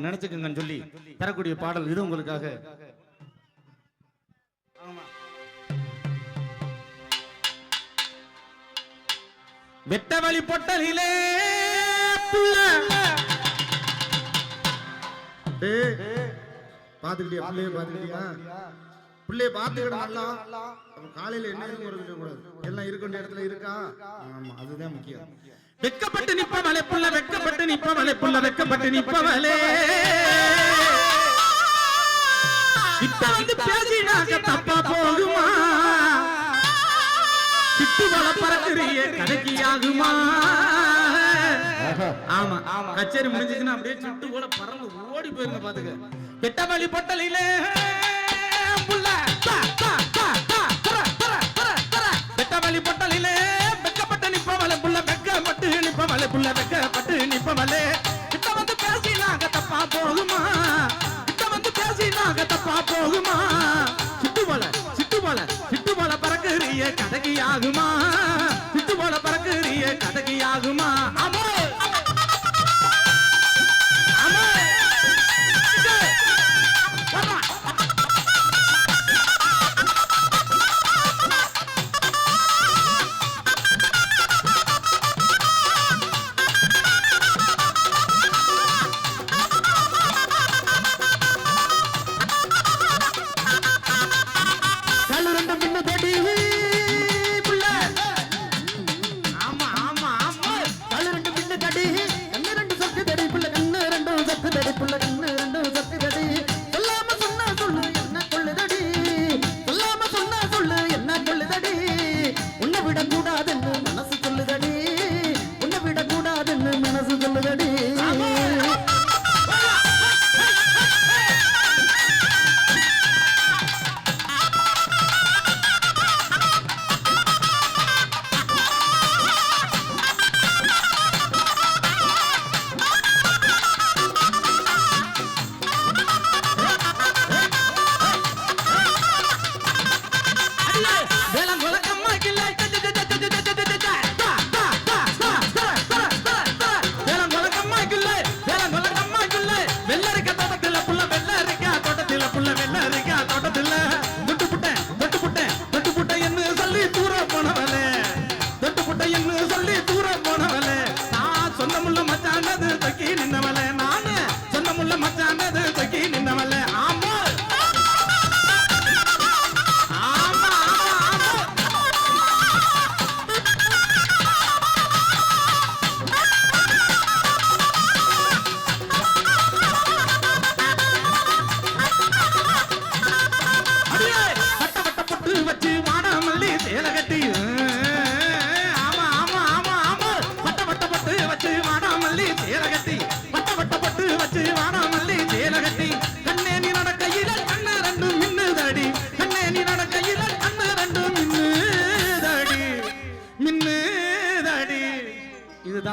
நினைச்சுக்கங்கன்னு சொல்லி தரக்கூடிய பாடல் இது உங்களுக்காக. வெட்ட வழி பொட்டலிலே பாத்துக்கிட்டியா பிள்ளைய பாத்துக்கிட்டியா? பிள்ளைய பாத்துக்கிட நல்லா காலையில என்ன இருக்க கூடாது? எல்லாம் இருக்க வேண்டிய இடத்துல இருக்கா? ஆமா அதுதான் முக்கியம். வெக்கப்பட்டு நிப்பவளே புள்ள வெக்கப்பட்டு நிப்பவளே புள்ள வெக்கப்பட்டு நிப்பவளே. கிட்ட வந்து பேசினாக்க தப்பா போகுமா? கிட்டு வள பறக்குறிய கடைக்கு ஆகுமா ஆமா ஆமா. கச்சேரி முடிஞ்சுச்சுன்னா அப்படியே சுட்டு போல பறந்து ஓடி போயிருங்க பாத்துக்க. வெட்ட வழி வெக்கப்பட்டு நிப்பவளே புள்ள வெக்கப்பட்டு நிப்பவளே புள்ள வெக்கப்பட்டு நிப்பவளே. கிட்ட வந்து பேசினாங்க தப்பா போகுமா? கிட்ட வந்து பேசினாங்க தப்பா போகுமா? சிட்டு போல சிட்டு போல சிட்டு போல பறக்குறிய கதகி ஆகுமா?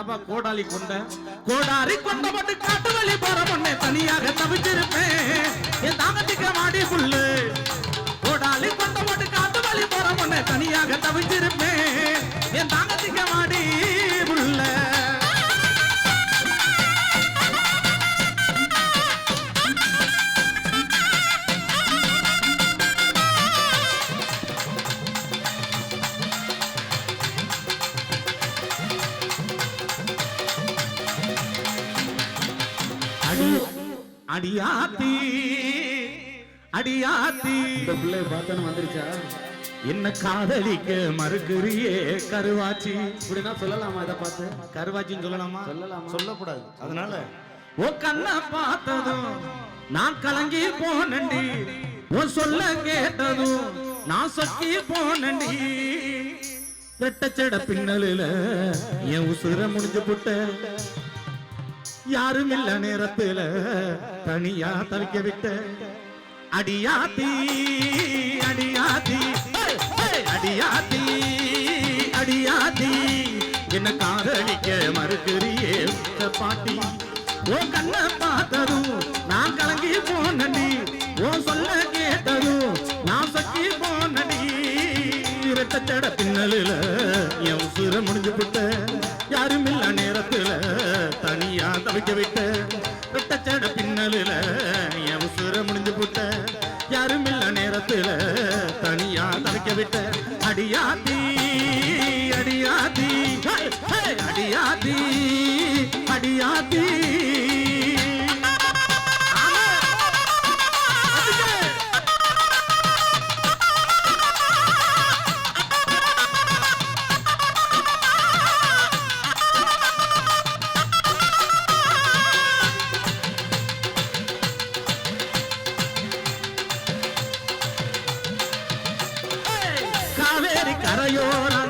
இதுதாப்பா கோடாலி கொண்ட கோடாரி கொண்ட மட்டும் காட்டு வழி போற பொண்ணை தனியாக தவிச்சிருப்பேன். என் தாங்கத்திக்க மாடி புல்லு. கோடாலி கொண்ட மட்டும் காட்டு வழி போற பொண்ணை தனியாக தவிச்சிருப்பேன். அடியாத்தி அடியாத்தி. இந்த பிள்ளைய பார்த்தானு வந்துருச்சா? என்ன காதலிக்க மறுக்கிறியே கருவாச்சி. இப்படின்னா சொல்லலாமா இதை பார்த்து? கருவாச்சின்னு சொல்லலாமா? சொல்லலாமா? சொல்லக்கூடாது. அதனால ஓ கண்ண பார்த்ததும் நான் கலங்கி போனண்டி உன் சொல்ல கேட்டதும் நான் சொக்கி போனண்டி வெட்டச்சட பின்னலில என் உசுர முடிஞ்சு புட்ட. யாரும் இல்ல நேரத்துல. தனியா தவிக்க விட்ட. அடியாத்தி அடியாத்தி. அடியாத்தி அடியாத்தி. என்ன காதலிக்க மறுக்கிறியே? பாட்டி. ஓ கண்ண பார்த்ததும் நான் கலங்கி போனடி ஓ சொல்ல கேட்டதும் நான் சக்கி போனடி இரட்டச்சட பின்னலில என் உசுர முடிஞ்சு விட்ட யாரும் இல்ல நேரத்துல. தனியா விட்டு விட்ட பின்னலில் பின்னல் அனலுல என் உசுர முடிஞ்சு புட்ட யாருமில்ல நேரத்துல தனியா தவிக்க விட்ட. அடியாத்தி அடியாத்தி ஹே, ஹே, அடியாத்தி அடியாத்தி. யோரா